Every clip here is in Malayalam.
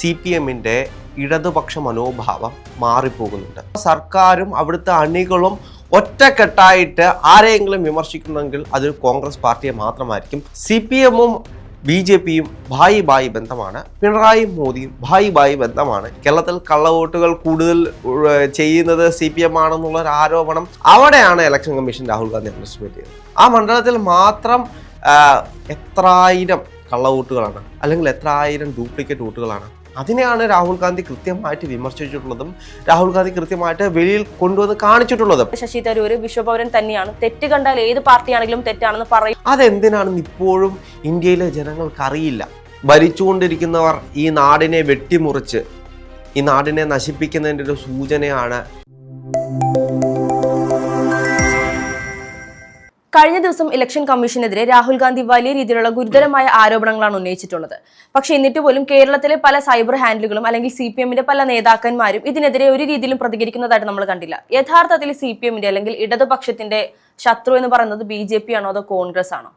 സി പി എമ്മിന്റെ ഇടതുപക്ഷ മനോഭാവം മാറിപ്പോകുന്നുണ്ട്. സർക്കാരും അവിടുത്തെ അണികളും ഒറ്റക്കെട്ടായിട്ട് ആരെയെങ്കിലും വിമർശിക്കുന്നെങ്കിൽ അത് കോൺഗ്രസ് പാർട്ടിയെ മാത്രമായിരിക്കും. സി പി എമ്മും ബി ജെ പിയും ഭായി ഭായി ബന്ധമാണ്. പിണറായി മോദിയും ഭായി ഭായി ബന്ധമാണ്. കേരളത്തിൽ കള്ളവോട്ടുകൾ കൂടുതൽ ചെയ്യുന്നത് സി പി എം ആണെന്നുള്ള ഒരു ആരോപണം അവിടെയാണ് ഇലക്ഷൻ കമ്മീഷൻ രാഹുൽ ഗാന്ധി ചെയ്തത് ആ മണ്ഡലത്തിൽ മാത്രം എത്രായിരം കള്ളവോട്ടുകളാണ് അല്ലെങ്കിൽ എത്രായിരം ഡ്യൂപ്ലിക്കേറ്റ് വോട്ടുകളാണ് അതിനെയാണ് രാഹുൽ ഗാന്ധി കൃത്യമായിട്ട് വിമർശിച്ചിട്ടുള്ളതും രാഹുൽ ഗാന്ധി കൃത്യമായിട്ട് വെളിയിൽ കൊണ്ടുവന്ന് കാണിച്ചിട്ടുള്ളതും. ശശി തരൂര് വിശ്വപൗരൻ തന്നെയാണ്. തെറ്റ് കണ്ടാൽ ഏത് പാർട്ടിയാണെങ്കിലും തെറ്റാണെന്ന് പറയും. അതെന്തിനാണെന്ന് ഇപ്പോഴും ഇന്ത്യയിലെ ജനങ്ങൾക്കറിയില്ല. ഭരിച്ചുകൊണ്ടിരിക്കുന്നവർ ഈ നാടിനെ വെട്ടിമുറിച്ച് ഈ നാടിനെ നശിപ്പിക്കുന്നതിന്റെ ഒരു സൂചനയാണ് കഴിഞ്ഞ ദിവസം ഇലക്ഷൻ കമ്മീഷനെതിരെ രാഹുൽ ഗാന്ധി വലിയ രീതിയിലുള്ള ഗുരുതരമായ ആരോപണങ്ങളാണ് ഉന്നയിച്ചിട്ടുള്ളത്. പക്ഷേ എന്നിട്ട് പോലും കേരളത്തിലെ പല സൈബർ ഹാൻഡിലുകളും അല്ലെങ്കിൽ സി പി എമ്മിന്റെ പല നേതാക്കന്മാരും ഇതിനെതിരെ ഒരു രീതിയിലും പ്രതികരിക്കുന്നതായിട്ട് നമ്മൾ കണ്ടില്ല. യഥാർത്ഥത്തിൽ സി പി എമ്മിന്റെ അല്ലെങ്കിൽ ഇടതുപക്ഷത്തിന്റെ ശത്രു എന്ന് പറയുന്നത് ബി ജെ പി ആണോ അതോ കോൺഗ്രസ് ആണോ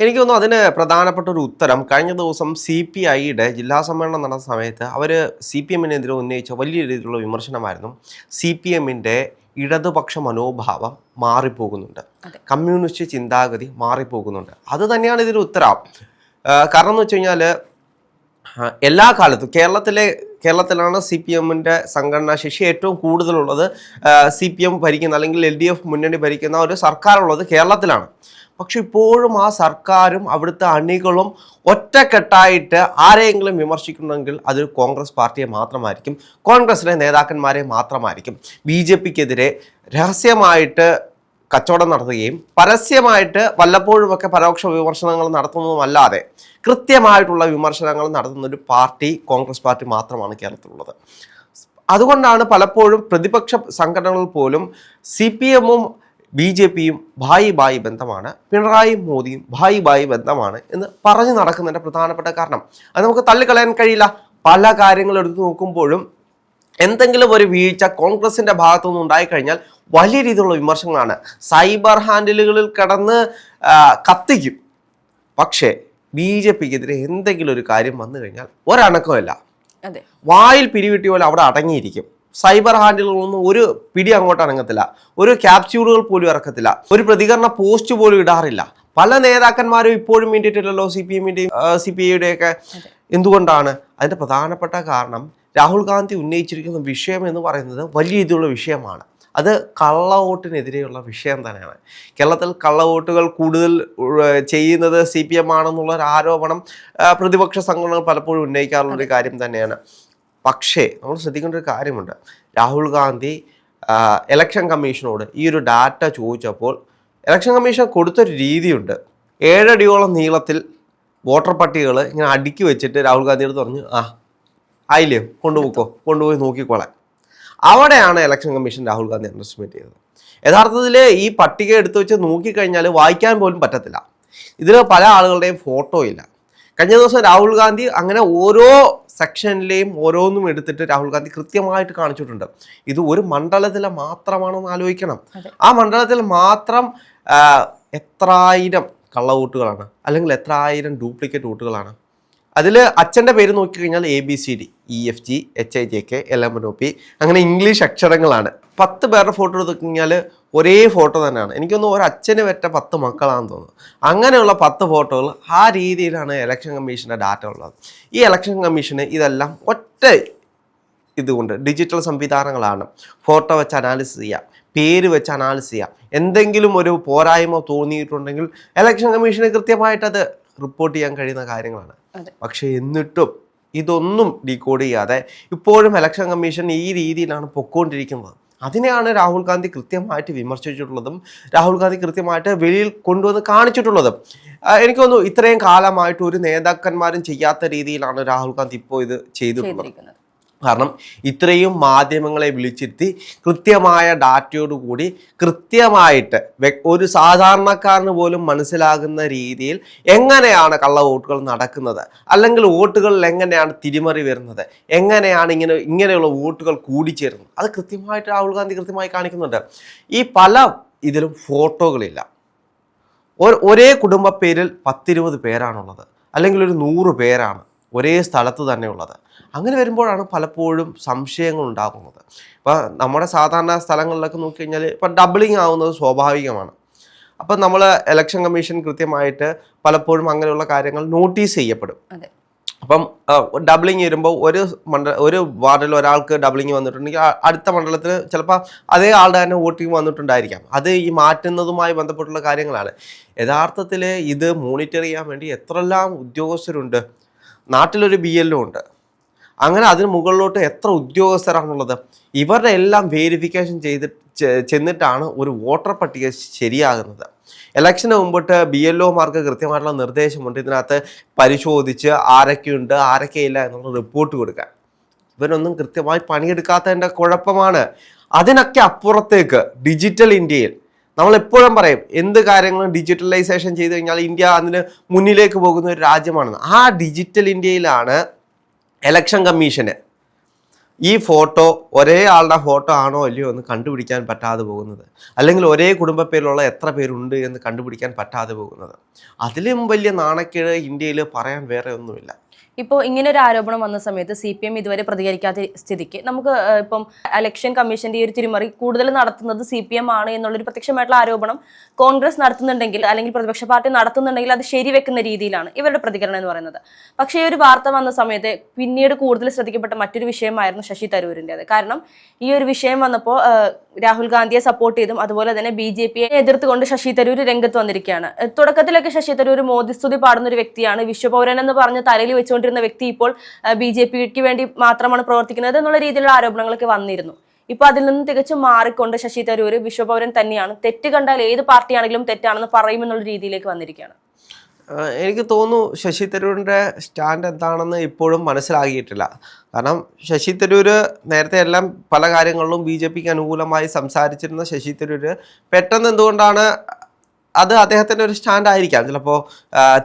എനിക്ക് തോന്നുന്നു അതിന് പ്രധാനപ്പെട്ട ഒരു ഉത്തരം. കഴിഞ്ഞ ദിവസം സി പി ഐയുടെ ജില്ലാ സമ്മേളനം നടന്ന സമയത്ത് അവർ സി പി എമ്മിനെതിരെ ഉന്നയിച്ച വലിയ രീതിയിലുള്ള വിമർശനമായിരുന്നു. സി പി എമ്മിന്റെ ഇടതുപക്ഷ മനോഭാവം മാറിപ്പോകുന്നുണ്ട്. കമ്മ്യൂണിസ്റ്റ് ചിന്താഗതി മാറിപ്പോകുന്നുണ്ട്. അത് തന്നെയാണ് ഇതിന് ഉത്തരം. കാരണം എന്ന് വെച്ച് കഴിഞ്ഞാൽ എല്ലാ കാലത്തും കേരളത്തിലെ കേരളത്തിലാണ് സി പി എമ്മിന്റെ സംഘടനാ ശേഷി ഏറ്റവും കൂടുതലുള്ളത് സി പി എം ഭരിക്കുന്ന അല്ലെങ്കിൽ എൽ ഡി എഫ് മുന്നണി ഭരിക്കുന്ന ഒരു സർക്കാരുള്ളത് കേരളത്തിലാണ്. പക്ഷെ ഇപ്പോഴും ആ സർക്കാരും അവിടുത്തെ അണികളും ഒറ്റക്കെട്ടായിട്ട് ആരെയെങ്കിലും വിമർശിക്കുന്നുണ്ടെങ്കിൽ അത് കോൺഗ്രസ് പാർട്ടിയെ മാത്രമായിരിക്കും. കോൺഗ്രസിലെ നേതാക്കന്മാരെ മാത്രമായിരിക്കും. ബി ജെ പിക്കെതിരെ രഹസ്യമായിട്ട് കച്ചവടം നടത്തുകയും പരസ്യമായിട്ട് വല്ലപ്പോഴുമൊക്കെ പരോക്ഷ വിമർശനങ്ങൾ നടത്തുന്നതുമല്ലാതെ കൃത്യമായിട്ടുള്ള വിമർശനങ്ങൾ നടത്തുന്ന ഒരു പാർട്ടി കോൺഗ്രസ് പാർട്ടി മാത്രമാണ് കേരളത്തിലുള്ളത്. അതുകൊണ്ടാണ് പലപ്പോഴും പ്രതിപക്ഷ സംഘടനകൾ പോലും സി പി എമ്മും ബി ജെ പിയും ഭായി ഭായി ബന്ധമാണ് പിണറായി മോദിയും ഭായി ഭായി ബന്ധമാണ് എന്ന് പറഞ്ഞു നടക്കുന്നതിന്റെ പ്രധാനപ്പെട്ട കാരണം. അത് നമുക്ക് തള്ളിക്കളയാൻ കഴിയില്ല. പല കാര്യങ്ങൾ എടുത്തു നോക്കുമ്പോഴും എന്തെങ്കിലും ഒരു വീഴ്ച കോൺഗ്രസിന്റെ ഭാഗത്തു നിന്ന് ഉണ്ടായിക്കഴിഞ്ഞാൽ വലിയ രീതിയിലുള്ള വിമർശനങ്ങളാണ്. സൈബർ ഹാൻഡിലുകളിൽ കടന്ന് കത്തിക്കും. പക്ഷേ ബി ജെ പിക്കെതിരെ എന്തെങ്കിലും ഒരു കാര്യം വന്നു കഴിഞ്ഞാൽ ഒരണക്കമില്ല അതെ. വായിൽ പിരിവിട്ടിയ പോലെ അവിടെ അടങ്ങിയിരിക്കും. സൈബർ ഹാൻഡിലുകളൊന്നും ഒരു പിടി അങ്ങോട്ട് ഇറങ്ങത്തില്ല ഒരു ക്യാപ്സ്യൂളുകൾ പോലും ഇറക്കത്തില്ല. ഒരു പ്രതികരണ പോസ്റ്റ് പോലും ഇടാറില്ല. പല നേതാക്കന്മാരും ഇപ്പോഴും വേണ്ടിയിട്ടില്ലല്ലോ സി പി എമ്മിന്റെയും സി പി ഐയുടെയൊക്കെ എന്തുകൊണ്ടാണ്? അതിന്റെ പ്രധാനപ്പെട്ട കാരണം രാഹുൽ ഗാന്ധി ഉന്നയിച്ചിരിക്കുന്ന വിഷയം എന്ന് പറയുന്നത് വലിയ രീതിയിലുള്ള വിഷയമാണ്. അത് കള്ളവോട്ടിനെതിരെയുള്ള വിഷയം തന്നെയാണ്. കേരളത്തിൽ കള്ളവോട്ടുകൾ കൂടുതൽ ചെയ്യുന്നത് സി പി എം ആണെന്നുള്ള ഒരു ആരോപണം പ്രതിപക്ഷ സംഘടനകൾ പലപ്പോഴും ഉന്നയിക്കാറുള്ള ഒരു കാര്യം തന്നെയാണ്. പക്ഷേ നമ്മൾ ശ്രദ്ധിക്കേണ്ട ഒരു കാര്യമുണ്ട്. രാഹുൽ ഗാന്ധി ഇലക്ഷൻ കമ്മീഷനോട് ഈ ഒരു ഡാറ്റ ചോദിച്ചപ്പോൾ ഇലക്ഷൻ കമ്മീഷൻ കൊടുത്തൊരു രീതിയുണ്ട്. ഏഴടിയോളം നീളത്തിൽ വോട്ടർ പട്ടികകൾ ഇങ്ങനെ അടുക്കി വെച്ചിട്ട് രാഹുൽ ഗാന്ധിയോട് പറഞ്ഞു ആ ആയില്ലേ കൊണ്ടുപോക്കോ കൊണ്ടുപോയി നോക്കിക്കോളെ. അവിടെയാണ് election commission Rahul Gandhi underestimate ചെയ്തത്. യഥാർത്ഥത്തിൽ ഈ പട്ടിക എടുത്തു വെച്ച് നോക്കിക്കഴിഞ്ഞാൽ വായിക്കാൻ പോലും പറ്റത്തില്ല. ഇതിൽ പല ആളുകളുടെയും ഫോട്ടോ ഇല്ല. കഴിഞ്ഞ ദിവസം രാഹുൽ ഗാന്ധി അങ്ങനെ ഓരോ സെക്ഷനിലെയും ഓരോന്നും എടുത്തിട്ട് രാഹുൽ ഗാന്ധി കൃത്യമായിട്ട് കാണിച്ചിട്ടുണ്ട്. ഇത് ഒരു മണ്ഡലത്തിലെ മാത്രമാണെന്ന് ആലോചിക്കണം. ആ മണ്ഡലത്തിൽ മാത്രം എത്രായിരം കള്ളവോട്ടുകളാണ്? അല്ലെങ്കിൽ എത്രായിരം ഡ്യൂപ്ലിക്കേറ്റ് വോട്ടുകളാണ്? അതിൽ അച്ഛന്റെ പേര് നോക്കിക്കഴിഞ്ഞാൽ A B C D E F G H I J K L M N O P അങ്ങനെ ഇംഗ്ലീഷ് അക്ഷരങ്ങളാണ്. പത്ത് പേരുടെ ഫോട്ടോ എടുത്ത് കഴിഞ്ഞാൽ ഒരേ ഫോട്ടോ തന്നെയാണ്. എനിക്കൊന്നും ഒരു അച്ഛന് പറ്റ പത്ത് മക്കളാണെന്ന് തോന്നുന്നു. അങ്ങനെയുള്ള പത്ത് ഫോട്ടോകൾ ആ രീതിയിലാണ് ഇലക്ഷൻ കമ്മീഷന്റെ ഡാറ്റ ഉള്ളത്. ഈ ഇലക്ഷൻ കമ്മീഷന് ഇതെല്ലാം ഒറ്റ ഇതുകൊണ്ട് ഡിജിറ്റൽ സംവിധാനങ്ങളാണ്. ഫോട്ടോ വെച്ച് അനാലിസിസ് ചെയ്യാം. പേര് വെച്ച് അനാലിസിസ് ചെയ്യാം. എന്തെങ്കിലും ഒരു പോരായ്മ തോന്നിയിട്ടുണ്ടെങ്കിൽ ഇലക്ഷൻ കമ്മീഷന് കൃത്യമായിട്ട് അത് റിപ്പോർട്ട് ചെയ്യാൻ കഴിയുന്ന കാര്യങ്ങളാണ്. പക്ഷെ എന്നിട്ടും ഇതൊന്നും ഡീകോഡ് ചെയ്യാതെ ഇപ്പോഴും ഇലക്ഷൻ കമ്മീഷൻ ഈ രീതിയിലാണ് പൊക്കോണ്ടിരിക്കുന്നത്. അതിനെയാണ് രാഹുൽ ഗാന്ധി കൃത്യമായിട്ട് വിമർശിച്ചിട്ടുള്ളതും രാഹുൽ ഗാന്ധി കൃത്യമായിട്ട് വെളിയിൽ കൊണ്ടുവന്ന് കാണിച്ചിട്ടുള്ളതും. എനിക്ക് തോന്നുന്നു ഇത്രയും കാലമായിട്ട് ഒരു നേതാക്കന്മാരും ചെയ്യാത്ത രീതിയിലാണ് രാഹുൽ ഗാന്ധി ഇപ്പോൾ ഇത് ചെയ്തിട്ടുള്ളത്. കാരണം ഇത്രയും മാധ്യമങ്ങളെ വിളിച്ചിരുത്തി കൃത്യമായ ഡാറ്റയോടുകൂടി കൃത്യമായിട്ട് ഒരു സാധാരണക്കാരന് പോലും മനസ്സിലാകുന്ന രീതിയിൽ എങ്ങനെയാണ് കള്ള വോട്ടുകൾ നടക്കുന്നത്? അല്ലെങ്കിൽ വോട്ടുകളിൽ എങ്ങനെയാണ് തിരിമറി വരുന്നത്? എങ്ങനെയാണ് ഇങ്ങനെ ഇങ്ങനെയുള്ള വോട്ടുകൾ കൂടിച്ചേരുന്നത്? അത് കൃത്യമായിട്ട് രാഹുൽ ഗാന്ധി കൃത്യമായി കാണിക്കുന്നുണ്ട്. ഈ പല ഇതിലും ഫോട്ടോകളില്ല. ഒരേ കുടുംബ പേരിൽ പത്തിരുപത് പേരാണുള്ളത്. അല്ലെങ്കിൽ ഒരു നൂറ് പേരാണ്. ഒരേ സ്ഥലത്ത് തന്നെ ഉള്ളത്. അങ്ങനെ വരുമ്പോഴാണ് പലപ്പോഴും സംശയങ്ങൾ ഉണ്ടാകുന്നത്. ഇപ്പോൾ നമ്മുടെ സാധാരണ സ്ഥലങ്ങളിലൊക്കെ നോക്കിക്കഴിഞ്ഞാൽ ഇപ്പം ഡബിളിങ് ആവുന്നത് സ്വാഭാവികമാണ്. അപ്പം നമ്മൾ ഇലക്ഷൻ കമ്മീഷൻ കൃത്യമായിട്ട് പലപ്പോഴും അങ്ങനെയുള്ള കാര്യങ്ങൾ നോട്ടീസ് ചെയ്യപ്പെടും. അപ്പം ഡബിളിങ് വരുമ്പോൾ ഒരു മണ്ഡല ഒരു വാർഡിൽ ഒരാൾക്ക് ഡബിളിങ് വന്നിട്ടുണ്ടെങ്കിൽ അടുത്ത മണ്ഡലത്തിൽ ചിലപ്പോൾ അതേ ആളുടെ തന്നെ വോട്ടിംഗ് വന്നിട്ടുണ്ടായിരിക്കാം. അത് ഈ മാറ്റുന്നതുമായി ബന്ധപ്പെട്ടുള്ള കാര്യങ്ങളാണ്. യഥാർത്ഥത്തിൽ ഇത് മോണിറ്റർ ചെയ്യാൻ വേണ്ടി എത്രയെല്ലാം ഉദ്യോഗസ്ഥരുണ്ട് നാട്ടിലൊരു ബി എല്ലോ ഉണ്ട്. അങ്ങനെ അതിന് മുകളിലോട്ട് എത്ര ഉദ്യോഗസ്ഥരാണുള്ളത്? ഇവരുടെ എല്ലാം വേരിഫിക്കേഷൻ ചെയ്ത് ചെന്നിട്ടാണ് ഒരു വോട്ടർ പട്ടിക ശരിയാകുന്നത്. ഇലക്ഷന് മുമ്പിട്ട് ബി എൽ ഒമാർക്ക് കൃത്യമായിട്ടുള്ള നിർദ്ദേശമുണ്ട്. ഇതിനകത്ത് പരിശോധിച്ച് ആരൊക്കെയുണ്ട് ആരൊക്കെയില്ല എന്നുള്ള റിപ്പോർട്ട് കൊടുക്കാൻ. ഇവരൊന്നും കൃത്യമായി പണിയെടുക്കാത്തതിന്റെ കുഴപ്പമാണ്. അതിനൊക്കെ അപ്പുറത്തേക്ക് ഡിജിറ്റൽ ഇന്ത്യയിൽ നമ്മൾ എപ്പോഴും പറയും എന്ത് കാര്യങ്ങളും ഡിജിറ്റലൈസേഷൻ ചെയ്ത് കഴിഞ്ഞാൽ ഇന്ത്യ അതിന് മുന്നിലേക്ക് പോകുന്ന ഒരു രാജ്യമാണെന്ന്. ആ ഡിജിറ്റൽ ഇന്ത്യയിലാണ് എലക്ഷൻ കമ്മീഷന് ഈ ഫോട്ടോ ഒരേ ആളുടെ ഫോട്ടോ ആണോ അല്ലയോ എന്ന് കണ്ടുപിടിക്കാൻ പറ്റാതെ പോകുന്നത്. അല്ലെങ്കിൽ ഒരേ കുടുംബ പേരിലുള്ള എത്ര പേരുണ്ട് എന്ന് കണ്ടുപിടിക്കാൻ പറ്റാതെ പോകുന്നത്. അതിലും വലിയ നാണക്കേട് ഇന്ത്യയിൽ പറയാൻ വേറെ ഒന്നുമില്ല. ഇപ്പോൾ ഇങ്ങനെ ഒരു ആരോപണം വന്ന സമയത്ത് സി പി എം ഇതുവരെ പ്രതികരിക്കാത്ത സ്ഥിതിക്ക് നമുക്ക് ഇപ്പം ഇലക്ഷൻ കമ്മീഷന്റെ ഈ ഒരു തിരിമറി കൂടുതൽ നടത്തുന്നത് സി പി എം ആണ് എന്നുള്ളൊരു പ്രത്യക്ഷമായിട്ടുള്ള ആരോപണം കോൺഗ്രസ് നടത്തുന്നുണ്ടെങ്കിൽ അല്ലെങ്കിൽ പ്രതിപക്ഷ പാർട്ടി നടത്തുന്നുണ്ടെങ്കിൽ അത് ശരിവെക്കുന്ന രീതിയിലാണ് ഇവരുടെ പ്രതികരണം എന്ന് പറയുന്നത്. പക്ഷേ ഈ ഒരു വാർത്ത വന്ന സമയത്ത് പിന്നീട് കൂടുതൽ ശ്രദ്ധിക്കപ്പെട്ട മറ്റൊരു വിഷയമായിരുന്നു ശശി തരൂരിന്റെത് കാരണം ഈ ഒരു വിഷയം വന്നപ്പോൾ രാഹുൽ ഗാന്ധിയെ സപ്പോർട്ട് ചെയ്തും അതുപോലെ തന്നെ ബി ജെ പിയെ എതിർത്തുകൊണ്ട് ശശി തരൂർ രംഗത്ത് വന്നിരിക്കുകയാണ്. തുടക്കത്തിലൊക്കെ ശശി തരൂർ മോദിസ്തുതി പാടുന്ന ഒരു വ്യക്തിയാണ് വിശ്വപൗരൻ എന്ന് പറഞ്ഞ് തലയിൽ വെച്ചുകൊണ്ടിരുന്ന വ്യക്തി ഇപ്പോൾ ബി ജെ പിക്ക് വേണ്ടി മാത്രമാണ് പ്രവർത്തിക്കുന്നത് എന്നുള്ള രീതിയിലുള്ള ആരോപണങ്ങളൊക്കെ വന്നിരുന്നു. ഇപ്പൊ അതിൽ നിന്ന് തികച്ചും മാറിക്കൊണ്ട് ശശി തരൂർ വിശ്വപൗരൻ തന്നെയാണ്. തെറ്റ് കണ്ടാൽ ഏത് പാർട്ടിയാണെങ്കിലും തെറ്റാണെന്ന് പറയുമെന്നുള്ള രീതിയിലേക്ക് വന്നിരിക്കുകയാണ്. എനിക്ക് തോന്നുന്നു ശശി തരൂരിന്റെ സ്റ്റാൻഡ് എന്താണെന്ന് ഇപ്പോഴും മനസ്സിലാക്കിയിട്ടില്ല കാരണം ശശി തരൂർ നേരത്തെ എല്ലാം പല കാര്യങ്ങളിലും ബി ജെ പിക്ക് അനുകൂലമായി സംസാരിച്ചിരുന്ന ശശി തരൂർ പെട്ടെന്ന് എന്തുകൊണ്ടാണ് അത് അദ്ദേഹത്തിന്റെ ഒരു സ്റ്റാൻഡ് ആയിരിക്കാം. ചിലപ്പോൾ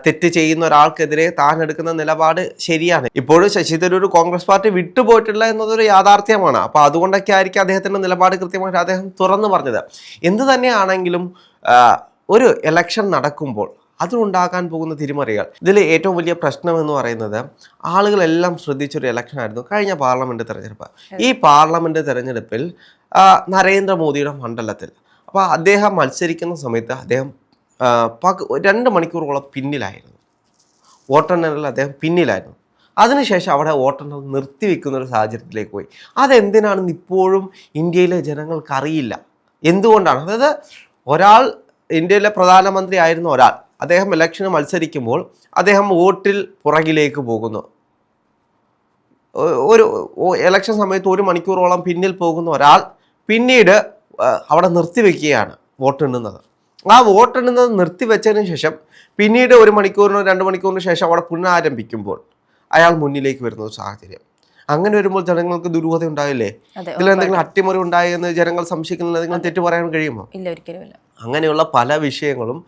തെറ്റ് ചെയ്യുന്ന ഒരാൾക്കെതിരെ താൻ എടുക്കുന്ന നിലപാട് ശരിയാണ്. ഇപ്പോഴും ശശി തരൂർ കോൺഗ്രസ് പാർട്ടി വിട്ടുപോയിട്ടില്ല എന്നതൊരു യാഥാർത്ഥ്യമാണ്. അപ്പോൾ അതുകൊണ്ടൊക്കെ ആയിരിക്കും അദ്ദേഹത്തിന്റെ നിലപാട് കൃത്യമായിട്ട് അദ്ദേഹം തുറന്നു പറഞ്ഞത്. എന്ത് തന്നെയാണെങ്കിലും ഒരു ഇലക്ഷൻ നടക്കുമ്പോൾ അതിലുണ്ടാകാൻ പോകുന്ന തിരിമറികൾ. ഇതിൽ ഏറ്റവും വലിയ പ്രശ്നം എന്ന് പറയുന്നത് ആളുകളെല്ലാം ശ്രദ്ധിച്ചൊരു ഇലക്ഷൻ ആയിരുന്നു കഴിഞ്ഞ പാർലമെന്റ് തെരഞ്ഞെടുപ്പ്. ഈ പാർലമെന്റ് തെരഞ്ഞെടുപ്പിൽ നരേന്ദ്രമോദിയുടെ മണ്ഡലത്തിൽ. അപ്പോൾ അദ്ദേഹം മത്സരിക്കുന്ന സമയത്ത് അദ്ദേഹം പക രണ്ട് മണിക്കൂറോളം പിന്നിലായിരുന്നു. വോട്ടെണ്ണലിൽ അദ്ദേഹം പിന്നിലായിരുന്നു. അതിനുശേഷം അവിടെ വോട്ടെണ്ണൽ നിർത്തിവെക്കുന്ന ഒരു സാഹചര്യത്തിലേക്ക് പോയി. അതെന്തിനാണെന്ന് ഇപ്പോഴും ഇന്ത്യയിലെ ജനങ്ങൾക്ക് അറിയില്ല എന്തുകൊണ്ടാണ്? അതായത് ഒരാൾ ഇന്ത്യയിലെ പ്രധാനമന്ത്രി ആയിരുന്ന ഒരാൾ അദ്ദേഹം ഇലക്ഷന് മത്സരിക്കുമ്പോൾ അദ്ദേഹം വോട്ടിൽ പുറകിലേക്ക് പോകുന്നു. ഒരു ഇലക്ഷൻ സമയത്ത് ഒരു മണിക്കൂറോളം പിന്നിൽ പോകുന്ന ഒരാൾ പിന്നീട് അവിടെ നിർത്തിവെക്കുകയാണ് വോട്ടെണ്ണുന്നത്. ആ വോട്ടെണ്ണുന്നത് നിർത്തിവെച്ചതിന് ശേഷം പിന്നീട് ഒരു മണിക്കൂറിനോ രണ്ട് മണിക്കൂറിന് ശേഷം അവിടെ പുനരാരംഭിക്കുമ്പോൾ അയാൾ മുന്നിലേക്ക് വരുന്ന ഒരു സാഹചര്യം. അങ്ങനെ വരുമ്പോൾ ജനങ്ങൾക്ക് ദുരൂഹത ഉണ്ടാവില്ലേ? ഇതിൽ എന്തെങ്കിലും അട്ടിമറി ഉണ്ടായി എന്ന് ജനങ്ങൾ സംശയിക്കുന്ന എന്തെങ്കിലും തെറ്റ് പറയാൻ കഴിയുമോ? ഇല്ല ഒരിക്കലും അങ്ങനെയുള്ള പല വിഷയങ്ങളും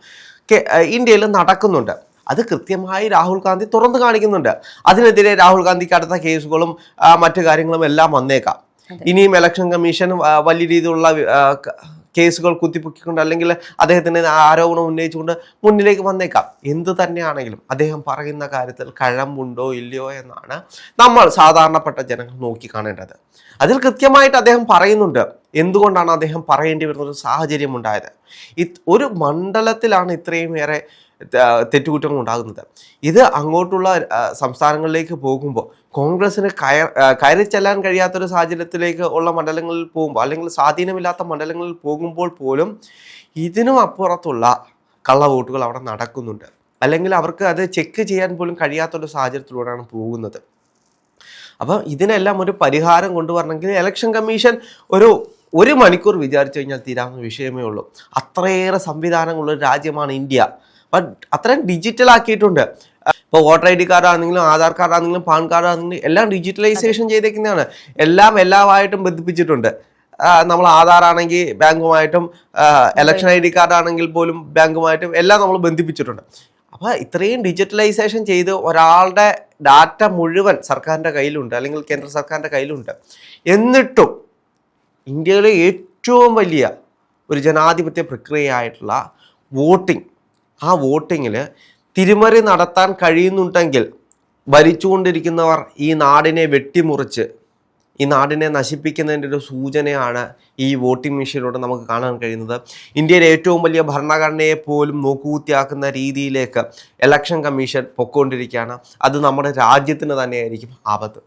ഇന്ത്യയിൽ നടക്കുന്നുണ്ട്. അത് കൃത്യമായി രാഹുൽ ഗാന്ധി തുറന്നു കാണിക്കുന്നുണ്ട്. അതിനെതിരെ രാഹുൽ ഗാന്ധിക്ക് അടുത്ത കേസുകളും മറ്റു കാര്യങ്ങളും എല്ലാം വന്നേക്കാം. ഇനിയും ഇലക്ഷൻ കമ്മീഷൻ വലിയ രീതിയിലുള്ള കേസുകൾ കുത്തിപ്പൊക്കിക്കൊണ്ട് അല്ലെങ്കിൽ അദ്ദേഹത്തിന് ആരോപണം ഉന്നയിച്ചുകൊണ്ട് മുന്നിലേക്ക് വന്നേക്കാം. എന്ത് തന്നെയാണെങ്കിലും അദ്ദേഹം പറയുന്ന കാര്യത്തിൽ കഴമ്പുണ്ടോ ഇല്ലയോ എന്നാണ് നമ്മൾ സാധാരണപ്പെട്ട ജനങ്ങൾ നോക്കിക്കാണേണ്ടത് അതിൽ കൃത്യമായിട്ട് അദ്ദേഹം പറയുന്നുണ്ട്. എന്തുകൊണ്ടാണ് അദ്ദേഹം പറയേണ്ടി വരുന്ന ഒരു സാഹചര്യം ഉണ്ടായത്? ഒരു മണ്ഡലത്തിലാണ് ഇത്രയും ഏറെ തെറ്റുകുറ്റങ്ങൾ ഉണ്ടാകുന്നത്. ഇത് അങ്ങോട്ടുള്ള സംസ്ഥാനങ്ങളിലേക്ക് പോകുമ്പോൾ കോൺഗ്രസ്സിന് കയർ കയറി ചെല്ലാൻ കഴിയാത്തൊരു സാഹചര്യത്തിലേക്ക് ഉള്ള മണ്ഡലങ്ങളിൽ പോകുമ്പോൾ അല്ലെങ്കിൽ സ്വാധീനമില്ലാത്ത മണ്ഡലങ്ങളിൽ പോകുമ്പോൾ പോലും ഇതിനും അപ്പുറത്തുള്ള കള്ളവോട്ടുകൾ അവിടെ നടക്കുന്നുണ്ട്. അല്ലെങ്കിൽ അവർക്ക് അത് ചെക്ക് ചെയ്യാൻ പോലും കഴിയാത്തൊരു സാഹചര്യത്തിലൂടെയാണ് പോകുന്നത്. അപ്പം ഇതിനെല്ലാം ഒരു പരിഹാരം കൊണ്ടുവരണമെങ്കിൽ ഇലക്ഷൻ കമ്മീഷൻ ഒരു ഒരു മണിക്കൂർ വിചാരിച്ചു കഴിഞ്ഞാൽ തീരാവുന്ന വിഷയമേ ഉള്ളൂ. അത്രയേറെ സംവിധാനങ്ങളുള്ള രാജ്യമാണ് ഇന്ത്യ. അത്രയും ഡിജിറ്റൽ ആക്കിയിട്ടുണ്ട്. ഇപ്പോൾ വോട്ടർ ഐ ഡി കാർഡ് ആണെങ്കിലും ആധാർ കാർഡ് ആണെങ്കിലും പാൻ കാർഡ് ആണെങ്കിലും എല്ലാം ഡിജിറ്റലൈസേഷൻ ചെയ്തേക്കുന്നതാണ്. എല്ലാം എല്ലാമായിട്ടും ബന്ധിപ്പിച്ചിട്ടുണ്ട്. നമ്മൾ ആധാർ ആണെങ്കിൽ ബാങ്കുമായിട്ടും ഇലക്ഷൻ ഐ ഡി കാർഡ് ആണെങ്കിൽ പോലും ബാങ്കുമായിട്ടും എല്ലാം നമ്മൾ ബന്ധിപ്പിച്ചിട്ടുണ്ട്. അപ്പോൾ ഇത്രയും ഡിജിറ്റലൈസേഷൻ ചെയ്ത് ഒരാളുടെ ഡാറ്റ മുഴുവൻ സർക്കാരിന്റെ കയ്യിലുണ്ട് അല്ലെങ്കിൽ കേന്ദ്ര സർക്കാരിന്റെ കയ്യിലുണ്ട്. എന്നിട്ടും ഇന്ത്യയിലെ ഏറ്റവും വലിയ ഒരു ജനാധിപത്യ പ്രക്രിയയായിട്ടുള്ള വോട്ടിംഗ് ആ വോട്ടിങ്ങിൽ തിരിമറി നടത്താൻ കഴിയുന്നുണ്ടെങ്കിൽ ഭരിച്ചുകൊണ്ടിരിക്കുന്നവർ ഈ നാടിനെ വെട്ടിമുറിച്ച് ഈ നാടിനെ നശിപ്പിക്കുന്നതിന്റെ ഒരു സൂചനയാണ് ഈ വോട്ടിംഗ് മെഷീനിലൂടെ നമുക്ക് കാണാൻ കഴിയുന്നത്. ഇന്ത്യയിലെ ഏറ്റവും വലിയ ഭരണഘടനയെ പോലും നോക്കുകുത്തിയാക്കുന്ന രീതിയിലേക്ക് ഇലക്ഷൻ കമ്മീഷൻ പൊക്കോണ്ടിരിക്കുകയാണ്. അത് നമ്മുടെ രാജ്യത്തിന് തന്നെയായിരിക്കും ആപത്ത്.